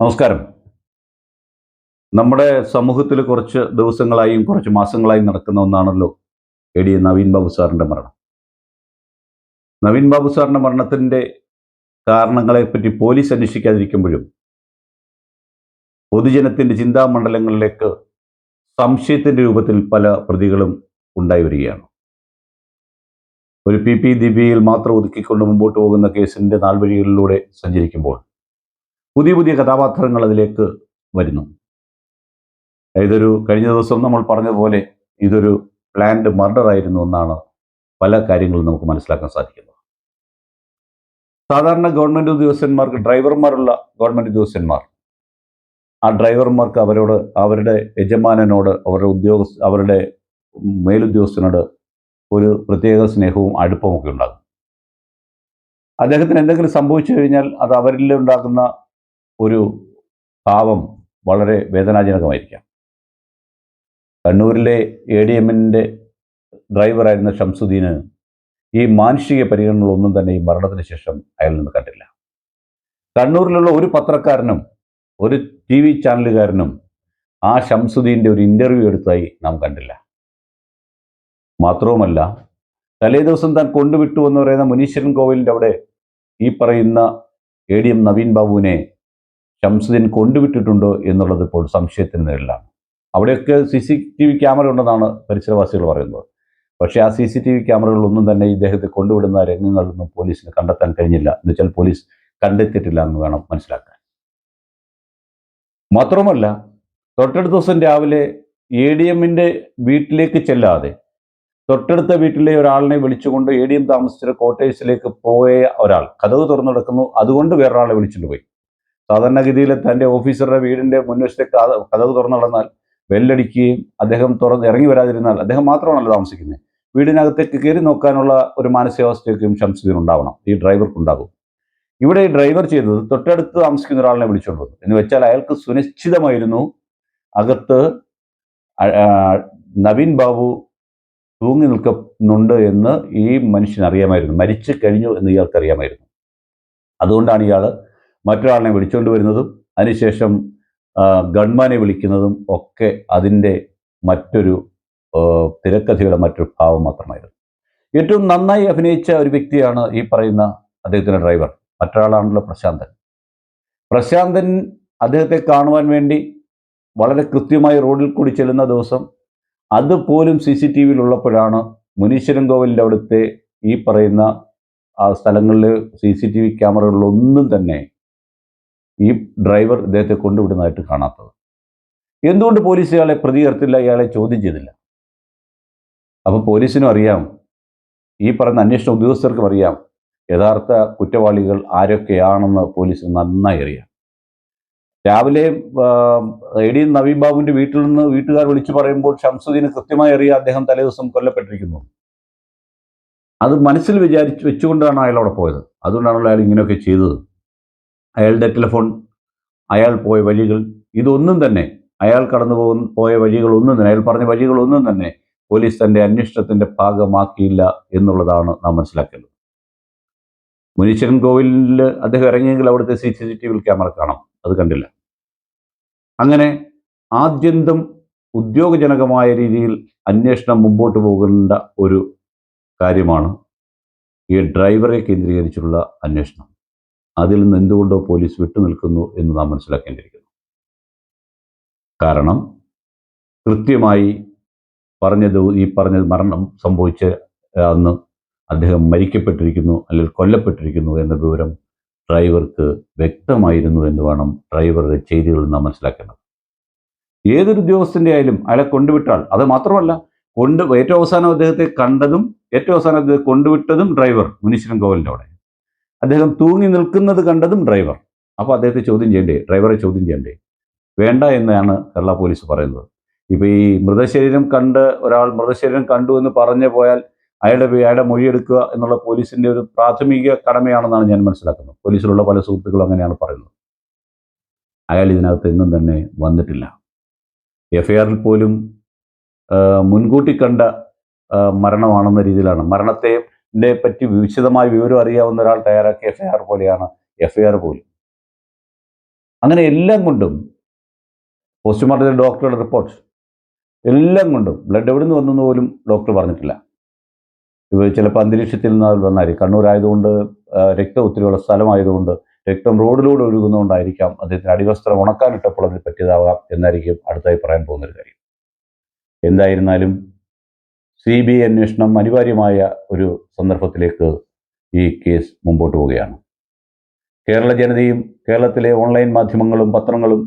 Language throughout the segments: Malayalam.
നമസ്കാരം. നമ്മുടെ സമൂഹത്തിൽ കുറച്ച് ദിവസങ്ങളായും കുറച്ച് മാസങ്ങളായും നടക്കുന്ന ഒന്നാണല്ലോ എ ഡി നവീൻ ബാബു സാറിന്റെ മരണം. നവീൻ ബാബു സാറിന്റെ മരണത്തിന്റെ കാരണങ്ങളെപ്പറ്റി പോലീസ് അന്വേഷിക്കാതിരിക്കുമ്പോഴും പൊതുജനത്തിന്റെ ചിന്താമണ്ഡലങ്ങളിലേക്ക് സംശയത്തിന്റെ രൂപത്തിൽ പല പ്രതികളും ഉണ്ടായി വരികയാണ്. ഒരു പി പി ദിബിയിൽ മാത്രം ഒതുക്കിക്കൊണ്ട് മുമ്പോട്ട് പോകുന്ന കേസിന്റെ നാൾവഴികളിലൂടെ സഞ്ചരിക്കുമ്പോൾ പുതിയ പുതിയ കഥാപാത്രങ്ങൾ അതിലേക്ക് വരുന്നു. ഇതൊരു കഴിഞ്ഞ ദിവസം നമ്മൾ പറഞ്ഞതുപോലെ ഇതൊരു പ്ലാൻഡ് മർഡർ ആയിരുന്നു എന്നാണ് പല കാര്യങ്ങളും നമുക്ക് മനസ്സിലാക്കാൻ സാധിക്കുന്നത്. സാധാരണ ഗവൺമെന്റ് ഉദ്യോഗസ്ഥന്മാർക്ക് ഡ്രൈവർമാരുള്ള ഗവൺമെന്റ് ഉദ്യോഗസ്ഥന്മാർ ആ ഡ്രൈവർമാർക്ക് അവരോട് അവരുടെ യജമാനനോട് അവരുടെ ഉദ്യോഗസ്ഥ അവരുടെ മേലുദ്യോഗസ്ഥനോട് ഒരു പ്രത്യേക സ്നേഹവും അടുപ്പമൊക്കെ ഉണ്ടാകും. അദ്ദേഹത്തിന് എന്തെങ്കിലും സംഭവിച്ചു കഴിഞ്ഞാൽ അത് അവരിൽ ഉണ്ടാക്കുന്ന ഒരു ഭാവം വളരെ വേദനാജനകമായിരിക്കാം. കണ്ണൂരിലെ എ ഡി എമ്മിന്റെ ഡ്രൈവറായിരുന്ന ഷംസുദ്ദീന് ഈ മാനുഷിക പരിഗണനകളൊന്നും തന്നെ ഈ മരണത്തിന് ശേഷം അയാളിൽ നിന്ന് കണ്ടില്ല. കണ്ണൂരിലുള്ള ഒരു പത്രക്കാരനും ഒരു ടി വി ചാനലുകാരനും ആ ഷംസുദ്ദീന്റെ ഒരു ഇന്റർവ്യൂ എടുത്തായി നാം കണ്ടില്ല. മാത്രവുമല്ല തലേ ദിവസം താൻ കൊണ്ടുവിട്ടു എന്ന് പറയുന്ന മുനീശ്വരൻ കോവിലിന്റെ അവിടെ ഈ പറയുന്ന എ ഡി എം നവീൻ ബാബുവിനെ ഷംസുദ്ദീൻ കൊണ്ടുവിട്ടിട്ടുണ്ടോ എന്നുള്ളത് ഇപ്പോൾ സംശയത്തിന് നേരിലാണ്. അവിടെയൊക്കെ C C T V camera ഉണ്ടെന്നാണ് പരിസരവാസികൾ പറയുന്നത്. പക്ഷേ ആ സി സി ടി വി ക്യാമറകളൊന്നും തന്നെ ഇദ്ദേഹത്തെ കൊണ്ടുവിടുന്ന രംഗങ്ങളൊന്നും പോലീസിന് കണ്ടെത്താൻ കഴിഞ്ഞില്ല. എന്ന് വെച്ചാൽ പോലീസ് കണ്ടെത്തിയിട്ടില്ല എന്ന് വേണം മനസ്സിലാക്കാൻ. മാത്രമല്ല തൊട്ടടുത്ത ദിവസം രാവിലെ എ ഡി എമ്മിന്റെ വീട്ടിലേക്ക് ചെല്ലാതെ തൊട്ടടുത്ത വീട്ടിലെ ഒരാളിനെ വിളിച്ചുകൊണ്ട് എ ഡി എം താമസിച്ച ക്വാർട്ടേഴ്സിലേക്ക് പോയ ഒരാൾ കഥവ് തുറന്നു നടക്കുന്നു. അതുകൊണ്ട് വേറൊരാളെ വിളിച്ചുകൊണ്ട് പോയി. സാധാരണഗതിയിൽ തന്റെ ഓഫീസറുടെ വീടിന്റെ മുൻവശത്തെ കഥവ് തുറന്നു നടന്നാൽ ബെല്ലടിക്കുകയും അദ്ദേഹം തുറന്ന് ഇറങ്ങി വരാതിരുന്നാൽ അദ്ദേഹം മാത്രമാണല്ലോ താമസിക്കുന്നത്. വീടിനകത്തേക്ക് കയറി നോക്കാനുള്ള ഒരു മാനസികാവസ്ഥയൊക്കെയും ഷംസുദ്ദീൻ ഉണ്ടാവണം. ഈ ഡ്രൈവർക്ക് ഉണ്ടാകും ഇവിടെ ഈ ഡ്രൈവർ ചെയ്തത് തൊട്ടടുത്ത് താമസിക്കുന്ന ഒരാളിനെ വിളിച്ചുകൊണ്ട് വന്നു. എന്ന് വെച്ചാൽ അയാൾക്ക് സുനിശ്ചിതമായിരുന്നു അകത്ത് നവീൻ ബാബു തൂങ്ങി നിൽക്കുന്നുണ്ട് എന്ന് ഈ മനുഷ്യൻ അറിയാമായിരുന്നു. മരിച്ചു കഴിഞ്ഞു എന്ന് ഇയാൾക്ക് അറിയാമായിരുന്നു അതുകൊണ്ടാണ് ഇയാൾ മറ്റൊരാളിനെ വിളിച്ചുകൊണ്ട് വരുന്നതും അതിനുശേഷം ഗൺമാനെ വിളിക്കുന്നതും ഒക്കെ അതിന്റെ മറ്റൊരു തിരക്കഥയുടെ മറ്റൊരു ഭാവം മാത്രമായിരുന്നു. ഏറ്റവും നന്നായി അഭിനയിച്ച ഒരു വ്യക്തിയാണ് ഈ പറയുന്ന അദ്ദേഹത്തിന്റെ ഡ്രൈവർ. മറ്റൊരാളാണല്ലോ പ്രശാന്തൻ. പ്രശാന്തൻ അദ്ദേഹത്തെ കാണുവാൻ വേണ്ടി വളരെ കൃത്യമായി റോഡിൽ കൂടി ചെല്ലുന്ന ദിവസം അതുപോലും സി സി ടി വിയിലുള്ളപ്പോഴാണ് മുനീശ്വരൻ കോവിലിന്റെ അവിടുത്തെ ഈ പറയുന്ന ആ സ്ഥലങ്ങളിൽ സി സി ടി വി ക്യാമറകളിലൊന്നും തന്നെ ഈ ഡ്രൈവർ ഇദ്ദേഹത്തെ കൊണ്ടുവിടുന്നതായിട്ട് കാണാത്തത്. എന്തുകൊണ്ട് പോലീസ് ഇയാളെ പ്രതി ചേർത്തില്ല ഇയാളെ ചോദ്യം ചെയ്തില്ല? അപ്പോൾ പോലീസിനും അറിയാം ഈ പറയുന്ന അന്വേഷണ ഉദ്യോഗസ്ഥർക്കും അറിയാം യഥാർത്ഥ കുറ്റവാളികൾ ആരൊക്കെയാണെന്ന് പോലീസിന് നന്നായി അറിയാം. രാവിലെ എ ഡി നവീൻ ബാബുവിന്റെ വീട്ടിൽ നിന്ന് വീട്ടുകാർ വിളിച്ചു പറയുമ്പോൾ ഷംസുദ്ദീന് കൃത്യമായി അറിയാം അദ്ദേഹം തലേദിവസം കൊല്ലപ്പെട്ടിരിക്കുന്നു. അത് മനസ്സിൽ വിചാരിച്ച് വെച്ചുകൊണ്ടാണ് അയാൾ അവിടെ പോയത്. അതുകൊണ്ടാണല്ലോ അയാൾ ഇങ്ങനെയൊക്കെ ചെയ്തത്. അയാളുടെ ടെലിഫോൺ അയാൾ പോയ വഴികൾ ഇതൊന്നും തന്നെ അയാൾ കടന്നു പോകുന്ന പോയ വഴികളൊന്നും തന്നെ അയാൾ പറഞ്ഞ വഴികളൊന്നും തന്നെ പോലീസ് തന്റെ അന്വേഷണത്തിന്റെ ഭാഗമാക്കിയില്ല എന്നുള്ളതാണ് നാം മനസ്സിലാക്കേണ്ടത്. മുനീശ്വരൻ കോവിലിൽ അദ്ദേഹം ഇറങ്ങിയെങ്കിൽ അവിടുത്തെ C C T V camera കാണാം. അത് കണ്ടില്ല. അങ്ങനെ ആദ്യന്തം ഉദ്യോഗജനകമായ രീതിയിൽ അന്വേഷണം മുമ്പോട്ട് പോകേണ്ട ഒരു കാര്യമാണ് ഈ ഡ്രൈവറെ കേന്ദ്രീകരിച്ചുള്ള അന്വേഷണം. അതിൽ നിന്ന് എന്തുകൊണ്ടോ പോലീസ് വിട്ടുനിൽക്കുന്നു എന്ന് നാം മനസ്സിലാക്കേണ്ടിയിരിക്കുന്നു. കാരണം കൃത്യമായി പറഞ്ഞത് ഈ പറഞ്ഞ മരണം സംഭവിച്ച അന്ന് അദ്ദേഹം മരിക്കപ്പെട്ടിരിക്കുന്നു അല്ലെങ്കിൽ കൊല്ലപ്പെട്ടിരിക്കുന്നു എന്ന വിവരം ഡ്രൈവർക്ക് വ്യക്തമായിരുന്നു എന്ന് വേണം ഡ്രൈവറുടെ ചെയ്തികളിൽ നാം മനസ്സിലാക്കേണ്ടത്. ഏതൊരു ഉദ്യോഗസ്ഥന്റെ ആയാലും അയാളെ കൊണ്ടുവിട്ടാൽ അത് മാത്രമല്ല കൊണ്ട് ഏറ്റവും അവസാനം അദ്ദേഹത്തെ കണ്ടതും ഏറ്റവും അവസാനം അദ്ദേഹത്തെ കൊണ്ടുവിട്ടതും ഡ്രൈവർ മുനീശ്വരൻ ഗോവലിന്റെ അവിടെ അദ്ദേഹം തൂങ്ങി നിൽക്കുന്നത് കണ്ടതും ഡ്രൈവർ. അപ്പോൾ അദ്ദേഹത്തെ ചോദ്യം ചെയ്യണ്ടേ? ഡ്രൈവറെ ചോദ്യം ചെയ്യണ്ടേ? വേണ്ട എന്നാണ് കേരള പോലീസ് പറയുന്നത്. ഇപ്പോൾ ഈ മൃതശരീരം കണ്ട് ഒരാൾ മൃതശരീരം കണ്ടു എന്ന് പറഞ്ഞു പോയാൽ അയാളുടെ അയാളുടെ മൊഴിയെടുക്കുക എന്നുള്ള പോലീസിന്റെ ഒരു പ്രാഥമിക കടമയാണെന്നാണ് ഞാൻ മനസ്സിലാക്കുന്നത്. പോലീസിലുള്ള പല സുഹൃത്തുക്കളും അങ്ങനെയാണ് പറയുന്നത്. അയാൾ ഇതിനകത്ത് എന്നും തന്നെ വന്നിട്ടില്ല. എഫ് ആറിൽ പോലും മുൻകൂട്ടി കണ്ട മരണമാണെന്ന രീതിയിലാണ്. മരണത്തെ പറ്റി വിശദമായ വിവരം അറിയാവുന്ന ഒരാൾ തയ്യാറാക്കിയ എഫ് ഐ ആർ പോലെയാണ് എഫ് ഐ ആർ പോലും. അങ്ങനെ എല്ലാം കൊണ്ടും പോസ്റ്റ്മോർട്ടത്തിൽ ഡോക്ടറുടെ റിപ്പോർട്ട് എല്ലാം കൊണ്ടും ബ്ലഡ് എവിടെ നിന്ന് വന്നെന്ന് പോലും ഡോക്ടർ പറഞ്ഞിട്ടില്ല. ഇത് ചിലപ്പോൾ അന്തരീക്ഷത്തിൽ നിന്ന് വന്നായിരിക്കും. കണ്ണൂരായതുകൊണ്ട് രക്തം ഒത്തിരിയുള്ള സ്ഥലമായതുകൊണ്ട് രക്തം റോഡിലൂടെ ഒഴുകുന്നതുകൊണ്ടായിരിക്കാം അദ്ദേഹത്തിന് അടിവസ്ത്രം ഉണക്കാനിട്ടപ്പോൾ അതിൽ പറ്റിയതാവാം എന്നായിരിക്കും അടുത്തായി പറയാൻ പോകുന്നൊരു കാര്യം. എന്തായിരുന്നാലും സി ബി ഐ അന്വേഷണം അനിവാര്യമായ ഒരു സന്ദർഭത്തിലേക്ക് ഈ കേസ് മുമ്പോട്ട് പോവുകയാണ്. കേരള ജനതയും കേരളത്തിലെ ഓൺലൈൻ മാധ്യമങ്ങളും പത്രങ്ങളും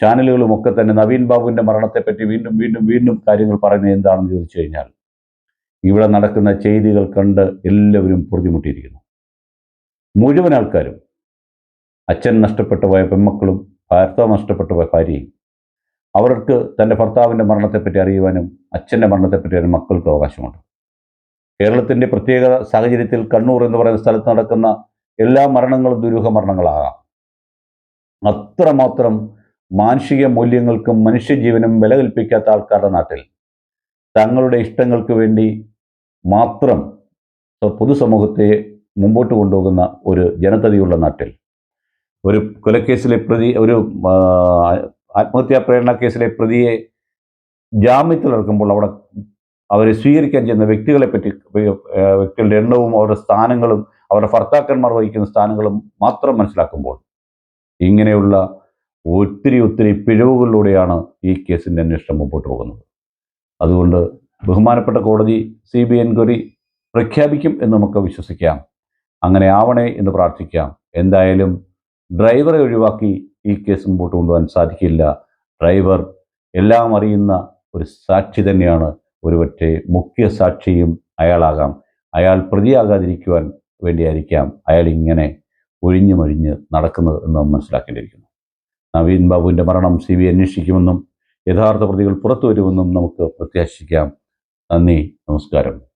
ചാനലുകളും ഒക്കെ തന്നെ നവീൻ ബാബുവിന്റെ മരണത്തെപ്പറ്റി വീണ്ടും വീണ്ടും വീണ്ടും കാര്യങ്ങൾ പറയുന്നത് എന്താണെന്ന് ചോദിച്ചു കഴിഞ്ഞാൽ ഇവിടെ നടക്കുന്ന ചെയ്തികൾ കണ്ട് എല്ലാവരും പൊറുതിമുട്ടിയിരിക്കുന്നു. മുഴുവൻ ആൾക്കാരും അച്ഛൻ നഷ്ടപ്പെട്ടു പോയ പെമ്മക്കളും ഭർത്താവ് നഷ്ടപ്പെട്ടു പോയ ഭാര്യയും അവർക്ക് തന്റെ ഭർത്താവിന്റെ മരണത്തെപ്പറ്റി അറിയുവാനും അച്ഛന്റെ മരണത്തെപ്പറ്റി അറിയാനും മക്കൾക്ക് അവകാശമുണ്ട്. കേരളത്തിന്റെ പ്രത്യേക സാഹചര്യത്തിൽ കണ്ണൂർ എന്ന് പറയുന്ന സ്ഥലത്ത് നടക്കുന്ന എല്ലാ മരണങ്ങളും ദുരൂഹ മരണങ്ങളാകാം. അത്രമാത്രം മാനുഷിക മൂല്യങ്ങൾക്കും മനുഷ്യജീവനും വില കൽപ്പിക്കാത്ത ആൾക്കാരുടെ നാട്ടിൽ തങ്ങളുടെ ഇഷ്ടങ്ങൾക്ക് വേണ്ടി മാത്രം പൊതുസമൂഹത്തെ മുമ്പോട്ട് കൊണ്ടുപോകുന്ന ഒരു ജനതതിയുള്ള നാട്ടിൽ. ഒരു കൊലക്കേസിലെ പ്രതി ഒരു ആത്മഹത്യാ പ്രേരണ കേസിലെ പ്രതിയെ ജാമ്യത്തിലിറക്കുമ്പോൾ അവിടെ അവരെ സ്വീകരിക്കാൻ ചെയ്യുന്ന വ്യക്തികളെ പറ്റി വ്യക്തികളുടെ എണ്ണവും അവരുടെ സ്ഥാനങ്ങളും അവരുടെ ഭർത്താക്കന്മാർ വഹിക്കുന്ന സ്ഥാനങ്ങളും മാത്രം മനസ്സിലാക്കുമ്പോൾ ഇങ്ങനെയുള്ള ഒത്തിരി ഒത്തിരി പിഴവുകളിലൂടെയാണ് ഈ കേസിന്റെ അന്വേഷണം മുമ്പോട്ട് പോകുന്നത്. അതുകൊണ്ട് ബഹുമാനപ്പെട്ട കോടതി സി ബി എൻക്വയറി പ്രഖ്യാപിക്കും എന്ന് നമുക്ക് വിശ്വസിക്കാം. അങ്ങനെ ആവണേ എന്ന് പ്രാർത്ഥിക്കാം. എന്തായാലും ഡ്രൈവറെ ഒഴിവാക്കി ഈ കേസ് മുമ്പോട്ട് കൊണ്ടുപോകാൻ സാധിക്കില്ല. ഡ്രൈവർ എല്ലാം അറിയുന്ന ഒരു സാക്ഷി തന്നെയാണ് ഒരുപക്ഷെ മുഖ്യ സാക്ഷിയും അയാളാകാം. അയാൾ പ്രതിയാകാതിരിക്കുവാൻ വേണ്ടിയായിരിക്കാം അയാൾ ഇങ്ങനെ ഒഴിഞ്ഞു മൊഴിഞ്ഞ് നടക്കുന്നത് എന്ന് മനസ്സിലാക്കേണ്ടിയിരിക്കുന്നു. നവീൻ ബാബുവിന്റെ മരണം സി ബി അന്വേഷിക്കുമെന്നും യഥാർത്ഥ പ്രതികൾ പുറത്തു വരുമെന്നും നമുക്ക് പ്രത്യാശിക്കാം. നന്ദി നമസ്കാരം.